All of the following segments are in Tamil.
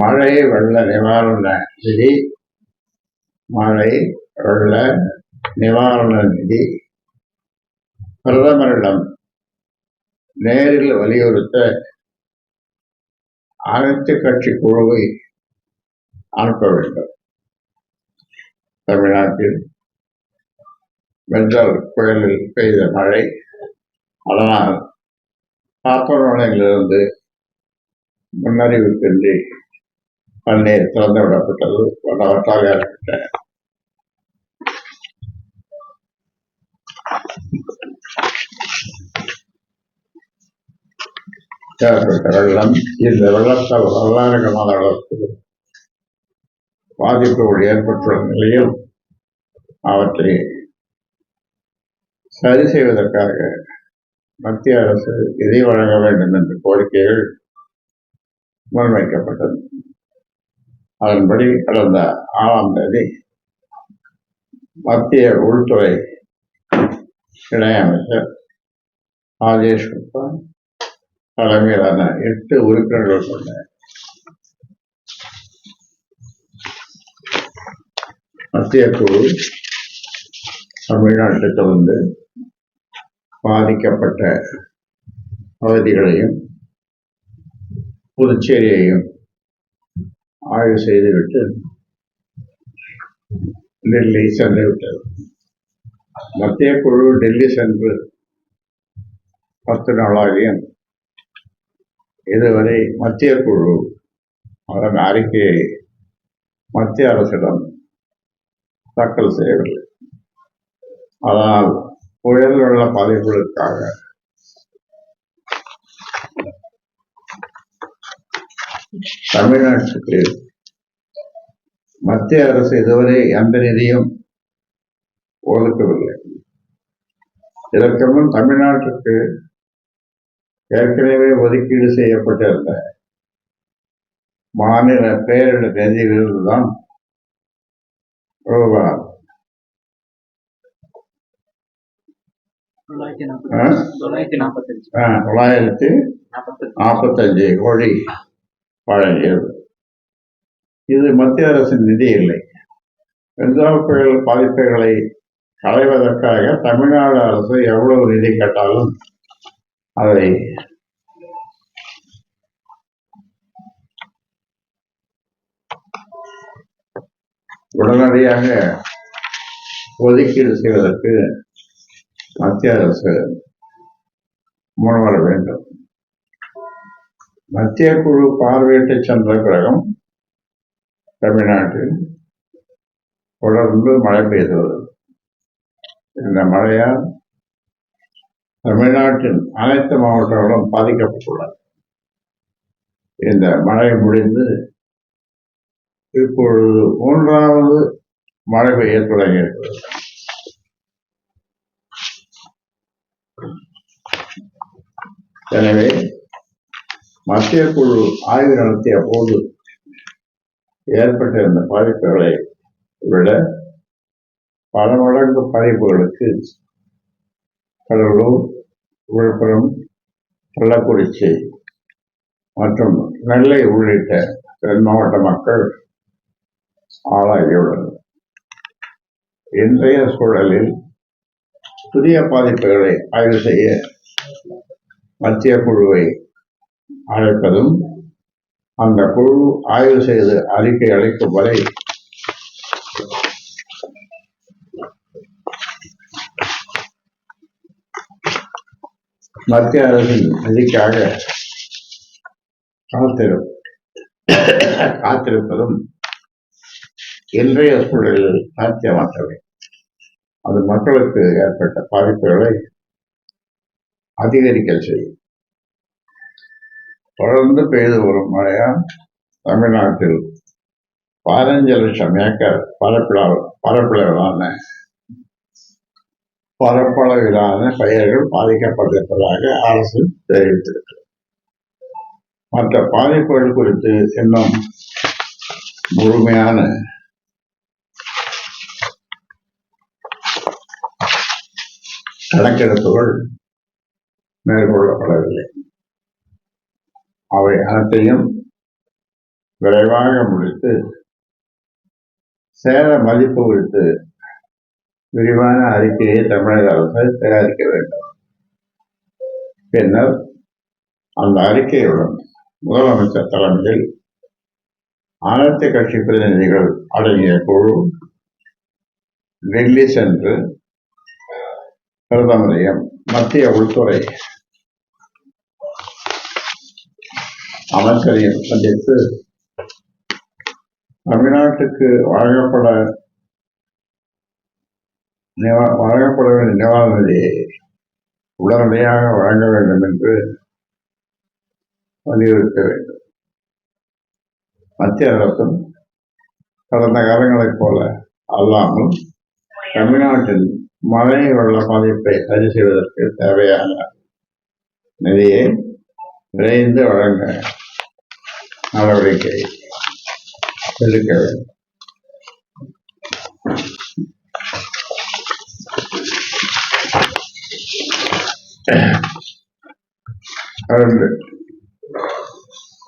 மழை வெள்ள நிவாரண நிதி மழை வெள்ள நிவாரண நிதி பிரதமரிடம் நேரில் வலியுறுத்த அனைத்து கட்சி குழுவை அனுப்ப வேண்டும். தமிழ்நாட்டில் வென்றால் புயலில் பெய்த மழை அதனால் காப்பரவணையிலிருந்து முன்னறிவிப்பின்றி பண்ணே திறந்து விடப்பட்டது. பலவற்றாக ஏற்பட்ட தேவைப்பட்ட வெள்ளம் இந்த வெள்ளத்தால் வரலாறுகளான அளவுக்கு பாதிப்புகள் ஏற்பட்டுள்ள நிலையில் அவற்றை சரி செய்வதற்காக மத்திய அரசு நிதி வழங்க வேண்டும் என்ற கோரிக்கைகள் முன்வைக்கப்பட்டது. அதன்படி கடந்த ஆறாம் தேதி மத்திய உள்துறை இணையமைச்சர் ராஜேஷ் குப்தா தலைமையிலான எட்டு உறுப்பினர்கள் கொண்ட மத்திய குழு தமிழ்நாட்டுக்கு வந்து பாதிக்கப்பட்ட பகுதிகளையும் புதுச்சேரியையும் ஆய்வு செய்துவிட்டு டெல்லி சென்று விட்டது. மத்திய குழு டெல்லி சென்று பத்து நாளாகியும் இதுவரை மத்திய குழு அதன் அறிக்கையை மத்திய அரசிடம் தாக்கல் செய்யவில்லை. அதனால் புயல் வெள்ள பாதிப்புகளுக்காக தமிழ்நாட்டுக்கு மத்திய அரசு இதுவரை எந்த நிதியும் ஒதுக்கவில்லை. இதற்கு முன் தமிழ்நாட்டுக்கு ஏற்கனவே ஒதுக்கீடு செய்யப்பட்டிருந்த மாநில பேரிடர் நிதியிலிருந்து தான் ரூபாய் தொள்ளாயிரத்தி நாற்பத்தஞ்சு கோடி. வழங்கியது இது மத்திய அரசின் நிதி இல்லை. வெண்சாவ புயல் பாதிப்புகளை களைவதற்காக தமிழ்நாடு அரசு எவ்வளவு நிதி கேட்டாலும் அதை உடனடியாக ஒதுக்கீடு செய்வதற்கு மத்திய அரசு முன்வர வேண்டும். மத்திய குழு பார்வையிட்டு சென்ற கிரகம் தமிழ்நாட்டில் தொடர்ந்து மழை பெய்து இந்த மழையால் தமிழ்நாட்டின் அனைத்து மாவட்டங்களும் பாதிக்கப்பட்டுள்ளன. இந்த மழை முடிந்து இப்பொழுது மூன்றாவது மழை பெய்ய தொடங்கியிருக்கிறது எனவே மத்திய குழு ஆய்வு நடத்திய போது ஏற்பட்ட இந்த பாதிப்புகளை விட பல மடங்கு பாதிப்புகளுக்கு கடலூர் விழுப்புரம் கள்ளக்குறிச்சி மற்றும் நெல்லை உள்ளிட்ட தென் மாவட்ட மக்கள் ஆளாகியுள்ளனர். இன்றைய சூழலில் புதிய பாதிப்புகளை ஆய்வு செய்ய மத்திய குழுவை அழைப்பதும் அந்த குழு ஆய்வு செய்து அறிக்கை அளிக்கும் வரை மத்திய அரசின் நிதிக்காக காத்திரு காத்திருப்பதும் இன்றைய சூழலில் சாத்தியமாற்றவை அது மக்களுக்கு ஏற்பட்ட பாதிப்புகளை அதிகரிக்க செய்யும். தொடர்ந்து பெய்து வரும் மழையால் தமிழ்நாட்டில் பதினஞ்சு லட்சம் ஏக்கர் பரப்பளவு பரப்பளவிலான பரப்பளவிலான பயிர்கள் பாதிக்கப்பட்டிருப்பதாக அரசு தெரிவித்திருக்கிறது. மற்ற பாதிப்புகள் குறித்து இன்னும் முழுமையான கணக்கெடுப்புகள் மேற்கொள்ளப்படவில்லை. அவை அனைத்தையும் விரைவாக முடித்து சேத மதிப்பு குறித்து விரிவான அறிக்கையை தமிழக அரசு தயாரிக்க வேண்டும். பின்னர் அந்த அறிக்கையுடன் முதலமைச்சர் தலைமையில் அனைத்து கட்சி பிரதிநிதிகள் அடங்கிய குழு டெல்லி சென்று பிரதமரையும் மத்திய உள்துறை அமைச்சரையும் சந்தித்து தமிழ்நாட்டுக்கு வழங்கப்பட நிவா- வழங்கப்பட வேண்டிய நிவாரண நிதியை உடனடியாக வழங்க வேண்டும் என்று வலியுறுத்த வேண்டும். மத்திய அரசும் கடந்த காலங்களைப் போல அல்லாமல் தமிழ்நாட்டில் மழை வெள்ள பாதிப்பை சரி செய்வதற்கு தேவையான நிதியை விரைந்து வழங்க நடவடிக்கை எடுக்க வேண்டும்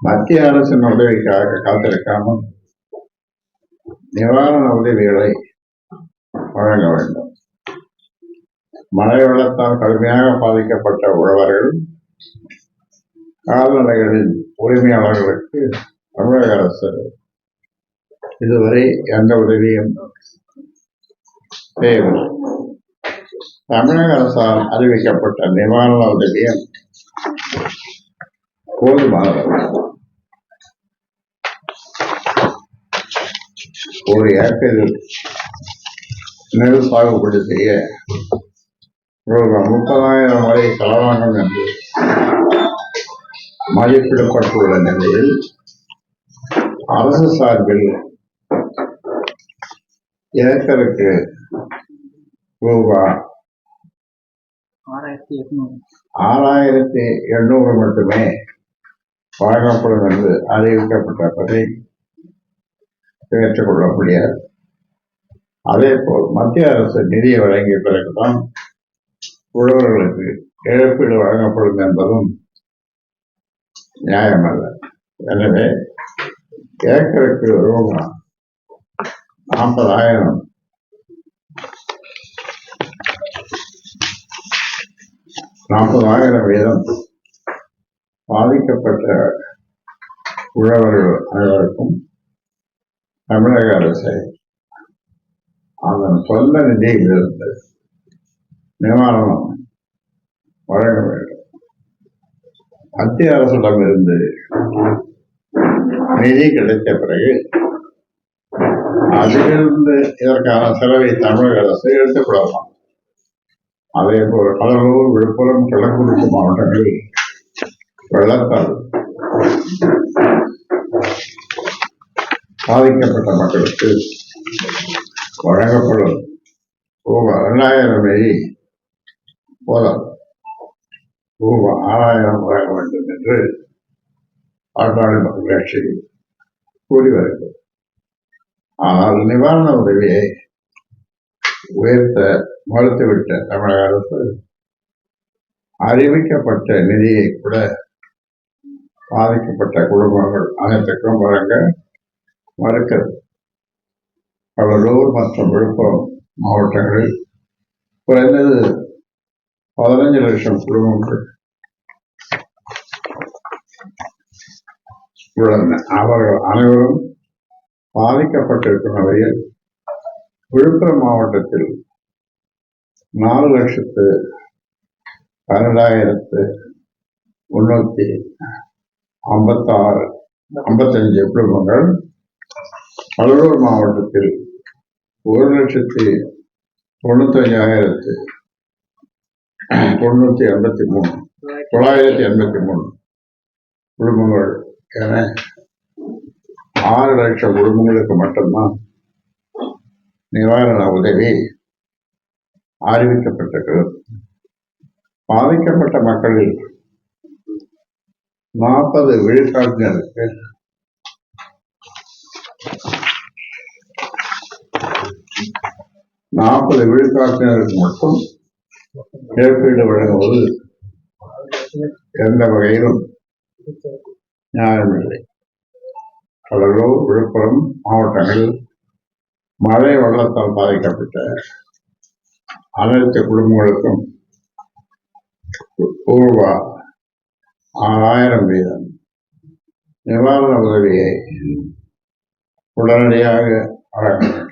மத்திய அரசின் உதவிக்காக காத்திருக்காமல் நிவாரண உதவிகளை வழங்க வேண்டும். மழை வெள்ளத்தால் கடுமையாக பாதிக்கப்பட்ட உழவர்கள் கால்நடைகளின் உரிமையாளர்களுக்கு தமிழக அரசு இதுவரை எந்த உதவியும் செய்யவில்லை. தமிழக அரசால் அறிவிக்கப்பட்ட நிவாரண உதவியும் போதுமானது. ஒரு ஏக்கரில் நெல் சாகுபடி செய்ய முப்பதாயிரம் வரை செலவாகும் என்று மதிப்பிடப்பட்டுள்ள நிலையில் அரசு சார்பில் ஏக்கருக்கு ரூபாய் ஆறாயிரத்தி எண்ணூறு மட்டுமே வழங்கப்படும் என்று அறிவிக்கப்பட்டதை ஏற்றுக்கொள்ள முடியாது. அதே போல் மத்திய அரசு நிதியை வழங்கிய பிறகுதான் உழவர்களுக்கு இழப்பீடு வழங்கப்படும் என்பதும் நியாயமல்ல. எனவே கேட்கறதுக்கு ரூபாய் நாற்பதாயிரம். நாற்பதாயிரம் வீதம். பாதிக்கப்பட்ட உழவர்கள் அனைவருக்கும் தமிழக அரசு அதன் சொந்த நிதியிலிருந்து நிவாரணம் வழங்க வேண்டும். மத்திய அரசிடமிருந்து நிதி கிடைத்த பிறகு அதிலிருந்து இதற்கான செலவை தமிழக அரசு எடுத்துக்கொள்ளலாம். அதே போல் கடலூர் விழுப்புரம் கிழக்குறிச்சி மாவட்டங்களில் வெள்ளத்தால் பாதிக்கப்பட்ட மக்களுக்கு வழங்கப்படும். ரூபாய் இரண்டாயிரம் வெள்ளி போதாது. பூர்வ ஆறாயிரம் வழங்க வேண்டும் என்று பாட்டாளி மக்கள் கட்சி கூறி வருகிறது ஆனால் நிவாரண உதவியை உயர்த்த மறுத்துவிட்ட தமிழக அரசு அறிவிக்கப்பட்ட நிதியை கூட பாதிக்கப்பட்ட குடும்பங்கள் அனைத்துக்கும் வழங்க மறுக்கிறது. கடலூர் மற்றும் விழுப்புரம் மாவட்டங்களில் குறைந்தது பதினைஞ்சு லட்சம் குடும்பங்கள் உள்ளன அவர்கள் அனைவரும் பாதிக்கப்பட்டிருக்கும் வகையில் விழுப்புரம் மாவட்டத்தில் நாலு லட்சத்து பன்னெண்டாயிரத்து முன்னூத்தி ஐம்பத்தாறு ஐம்பத்தஞ்சு குடும்பங்கள் கடலூர் மாவட்டத்தில் ஒரு லட்சத்தி தொண்ணூத்தஞ்சாயிரத்து தொண்ணூத்தி எண்பத்தி மூணு. தொள்ளாயிரத்தி எண்பத்தி மூணு குடும்பங்கள். என ஆறு லட்சம் குடும்பங்களுக்கு மட்டும்தான் நிவாரண உதவி அறிவிக்கப்பட்டிருக்கிறது. பாதிக்கப்பட்ட மக்களில் நாற்பது விழுக்காட்டினருக்கு நாற்பது விழுக்காட்டினருக்கு மட்டும் இழப்பீடு வழங்குவது எந்த வகையிலும் நியாயமில்லை. கடலூர் விழுப்புரம் மாவட்டங்களில் மழை வெள்ளத்தால் பாதிக்கப்பட்ட அனைத்து குடும்பங்களுக்கும் ரூபா ஆறாயிரம் வீதம் நிவாரண உதவியை உடனடியாக வழங்க வேண்டும்